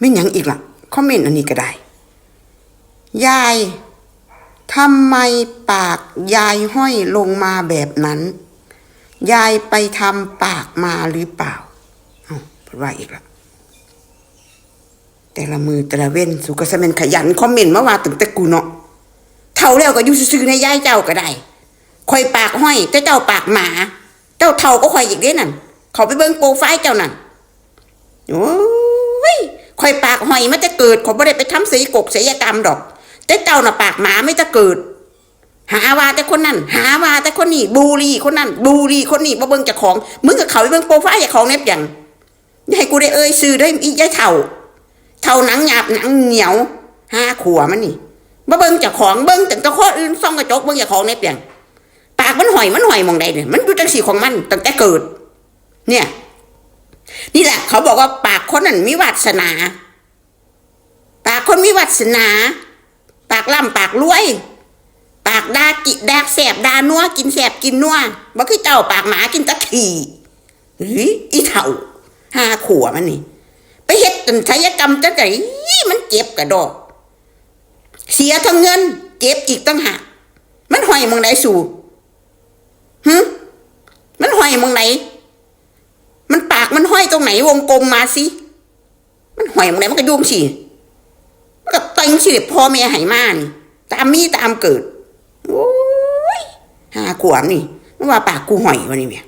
ไม่หยังอีกล่ะ คอมเมนต์อันนี้ก็ได้ ยายทำไมปากยายห้อยลงมาแบบนั้น ยายไปทำปากมาหรือเปล่าเอ้าพูดว่าอีกละแต่ละมือแต่ละเว้นสุกสเมนขยันคอมเมนต์มาว่าตึงแต่กูเนาะเท่าแล้วก็ยู่ซื่อในยายเจ้าก็ได้คอยปากห้อยแต่เจ้าปากหมา เจ้าเท่าก็คอยอีกเด้นั่นเขาไปเบิ่งโปรไฟล์เจ้านั่นโอ้ คอยปากหอยมันจะเกิดขาไม่ได้ไปทำศีกกศียกรรมดอก แต่เจ้าน่ะปากหมาไม่จะเกิด หาว่าแต่คนนั้น หาว่าแต่คนนี้บูรีคนนั้นบูรีคนนี้บ่เบิ่งจ้าของมึงกับเขาไปเบิ่งโปรไฟล์จ้าของเน็บอย่างยาให้กูได้เอ่ยชื่อได้อียายเท่าเท่าหนังหยาบหนังเหนียวห้าขัวมันนี่บ่เบิ่งจ้าของเบิ่งแต่ตะข้ออื่นซ่องกระจกเบิ่งจ้าของเน็บอย่างปากมันหอยมันหอยมองใดเนี่ยมันอยู่จังสีของมันตั้งแต่เกิด เนี่ย นี่แหละ เขาบอกว่าปากคนนั้นมีวาสนา ปากคนมีวาสนา ปากล่ำปากรวย ปากดากิดากแสบดานัวกินแสบกินนัวบ่คือเจ้าปากหมากินตะขี่เฮ้ยอีเถ่าห้าขวมันนี่ ไปเฮ็ดจนศัยกรรมจังไงมันเจ็บกระดอก เสียทั้งเงิน เจ็บอีกตั้งหากมันห้อยมึงไหนสู่ฮึมันห้อยมึงไหน ตรงไหนวงกลมมาสิมันหอยมึงไหนมันก็ยุ่งสิมันก็ตังสิพ่อแม่ให้มานี่ตามมีตามเกิดโอ้ยหาขวามนี่มันว่าปากกูหอยวะนี่เมีย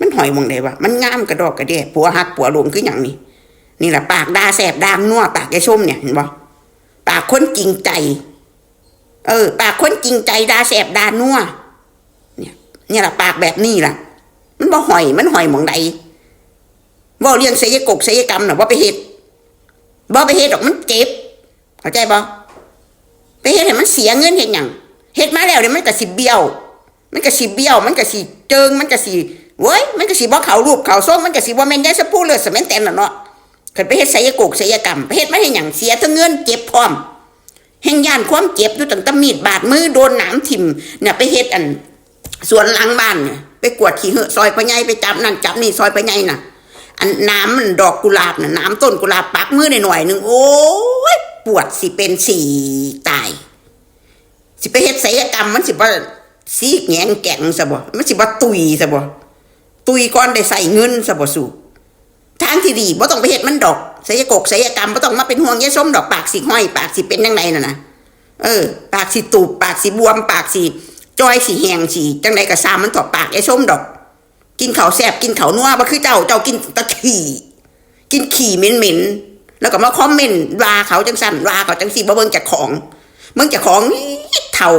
มันหอยมึงไหนวะมันงามกระดอกกระเดียปัวหักปัวหลงคืออย่างนี้นี่แหละปากดาแสบดามนัวปากไอ้ส้มเนี่ยเห็นบ่ปากคนจริงใจ เออ ปากคนจริงใจดาแสบดานัวเนี่ย เนี่ยแหละปากแบบนี้ล่ะ มันบ่ห่อยมันห่อยหมองใด บ่เลี้ยงเสยกกเสยกรรมน่ะบ่ไปเฮ็ดบ่ไปเฮ็ดดอกมันเจ็บเข้าใจบ่ไปเฮ็ดให้มันเสียเงินเฮ็ดยังเฮ็ดมาแล้วเนี่ยมันก็สิเบี้ยว มันก็สิเบี้ยว มันก็สิเจิงมันก็สิเว้ยมันก็สิบ่เขารูปเขาทรงมันก็สิบ่แม่นยายสะพูเลือดสม่นแตนน่ะเนาะเกิดไปเฮ็ดศัลยกกศัลยกรรมไปเฮ็ดมาให้หยังเสียทั้งเงินเจ็บพร้อมแห่งย่านความเจ็บอยู่ตั้งแต่มีดบาดมือโดนหนามถิ่มเนี่ยไปเฮ็ดอันสวนหลังบ้านเนี่ยไปกวดขี้เหอะซอยไปใหญ่ไปจับนั่นจับนี่ซอยไปใหญ่น่ะ อันน้ำมันดอกกุหลาบน่ะน้ำต้นกุหลาบปักมือหน่อยหนึ่งโอ้ยปวดสิเป็นสีตาย สิไปเฮ็ดศัลยกรรมมันสิบ่สีแงงแกงซะบ่มันสิบ่ตุยซะบ่ตุยก่อนได้ใส่เงินซะบ่สู่ทางที่ดีบ่ต้องไปเฮ็ดมันดอกศัลยกกศัลยกรรมบ่ต้องมาเป็นห่วงยายส้มดอกปากสิห้อยปากสิเป็นจังไดน่ะนะเออ ปากสิตูบปากสิบวมปากสิจอยสิแหงสิจังไดก็ซามมันต่อปากยายส้มดอก กินเขาแซ่บกินเขานัวบ่คือเจ้าเจ้ากินตะขี่ กินขี่เหม็นๆแล้วก็มาคอมเมนต์ว่าเขาจังสั่นว่าเขาจังสิบ่เบิ่งจากของเบิ่งจากของนี่เท่า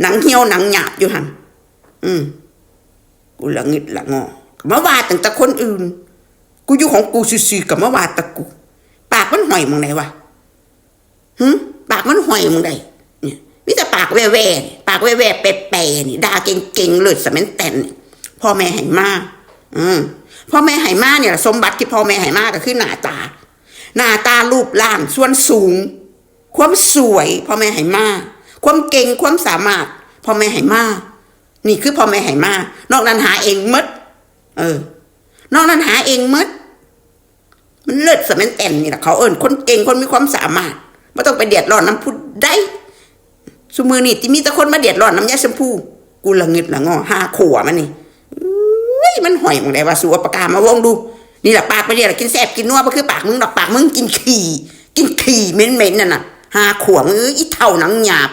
หนังเหี่ยวหนังหยาบอยู่หันอืมกูละงิดละงอมาว่าตั้งแต่คนอื่น กูอยู่ของกูซื่อๆกับมาว่าตะกู ปากมันห่อยมึงไหนวะฮึปากมันห่อยมึงไดเนี่ยมิแต่ปากแว่ๆนี่ปากแว่ๆแปรๆนี่ด่าเก่งๆเลิศสมันแตน พ่อแม่ให้มาอืมพ่อแม่ให้มาเนี่ย สมบัติที่พ่อแม่ให้มาก็คือหน้าตา หน้าตารูปร่างส่วนสูง ความสวยพ่อแม่ให้มาความเก่งความสามารถพ่อแม่ให้มานี่คือพ่อแม่ให้มานอกนั้นหาเองมด เออ นอกนั้นหาเองมด มันเลิศสมันแอนนี่แหละเขาเอิญคนเก่งคนมีความสามารถไม่ต้องไปเดือดร้อนน้ำพุได้สมือนี่ที่มีแต่คนมาเดือดร้อนน้ำยาชมพูกูละเงิดละงอห้าขวมันนี่ มันห่อยมึงได้ว่าสัวปากกามาวงดู นี่แหละปากไปเรียวกินแซ่บกินนัวก็คือปากมึงดอกปากมึงกินขี่ กินขี่เหม็นๆนั่นน่ะห้าขวมึงอีเท่าหนังหยาบ